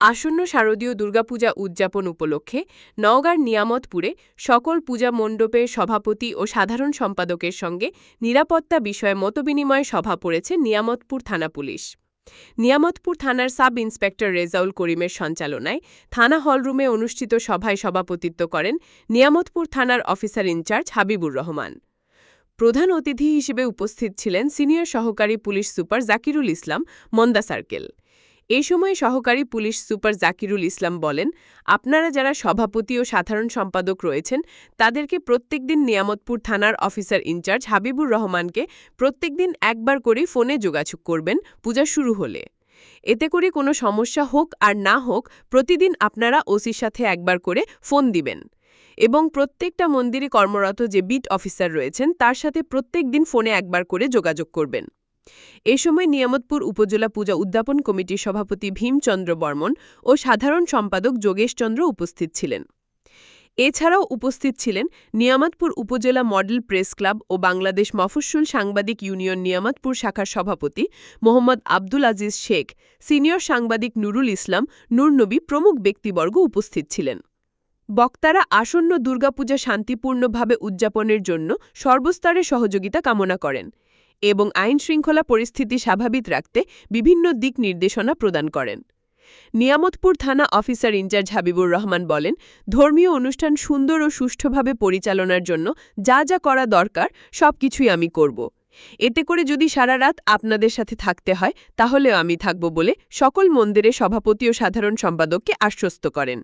আসন্ন শারদীয় দুর্গাপূজা উদযাপন উপলক্ষে নওগাঁর নিয়ামতপুরে সকল পূজা মণ্ডপের সভাপতি ও সাধারণ সম্পাদকের সঙ্গে নিরাপত্তা বিষয়ে মতবিনিময় সভা পড়েছে নিয়ামতপুর থানা পুলিশ। নিয়ামতপুর থানার সাব ইন্সপেক্টর রেজাউল করিমের সঞ্চালনায় থানা হলরুমে অনুষ্ঠিত সভায় সভাপতিত্ব করেন নিয়ামতপুর থানার অফিসার ইনচার্জ হাবিবুর রহমান। প্রধান অতিথি হিসেবে উপস্থিত ছিলেন সিনিয়র সহকারী পুলিশ সুপার জাকিরুল ইসলাম মন্দা সার্কেল। এই সময় সহকারী পুলিশ সুপার জাকিরুল ইসলাম বলেন, আপনারা যারা সভাপতি ও সাধারণ সম্পাদক রয়েছেন, তাদেরকে প্রত্যেকদিন নিয়ামতপুর থানার অফিসার ইনচার্জ হাবিবুর রহমানকে প্রত্যেকদিন একবার করে ফোনে যোগাযোগ করবেন, পূজা শুরু হলে। এতে করে কোনো সমস্যা হোক আর না হোক, প্রতিদিন আপনারা ওসির সাথে একবার করে ফোন দিবেন। এবং প্রত্যেকটা মন্দিরে কর্মরত যে বিট অফিসার রয়েছেন, তার সাথে প্রত্যেক দিন ফোনে একবার করে যোগাযোগ করবেন। এ সময় নিয়ামতপুর উপজেলা পূজা উদ্যাপন কমিটির সভাপতি ভীমচন্দ্র বর্মন ও সাধারণ সম্পাদক যোগেশচন্দ্র উপস্থিত ছিলেন। এছাড়াও উপস্থিত ছিলেন নিয়ামতপুর উপজেলা মডেল প্রেস ক্লাব ও বাংলাদেশ মফস্বুল সাংবাদিক ইউনিয়ন নিয়ামতপুর শাখার সভাপতি মোহাম্মদ আব্দুল আজিজ শেখ, সিনিয়র সাংবাদিক নুরুল ইসলাম নুরনবী প্রমুখ ব্যক্তিবর্গ উপস্থিত ছিলেন। বক্তারা আসন্ন দুর্গাপূজা শান্তিপূর্ণভাবে উদযাপনের জন্য সর্বস্তরে সহযোগিতা কামনা করেন। এবং আইন শৃঙ্খলা পরিস্থিতি স্বাভাবিক রাখতে বিভিন্ন দিক নির্দেশনা প্রদান করেন। নিয়ামতপুর থানা অফিসার ইনচার্জ হাবিবুর রহমান বলেন, ধর্মীয় অনুষ্ঠান সুন্দর ও সুষ্ঠুভাবে পরিচালনার জন্য যা যা করা দরকার সব কিছুই আমি করব। এতে করে যদি সারা রাত আপনাদের সাথে থাকতে হয়, তাহলেও আমি থাকব বলে সকল মন্দিরে সভাপতি ও সাধারণ সম্পাদককে আশ্বস্ত করেন।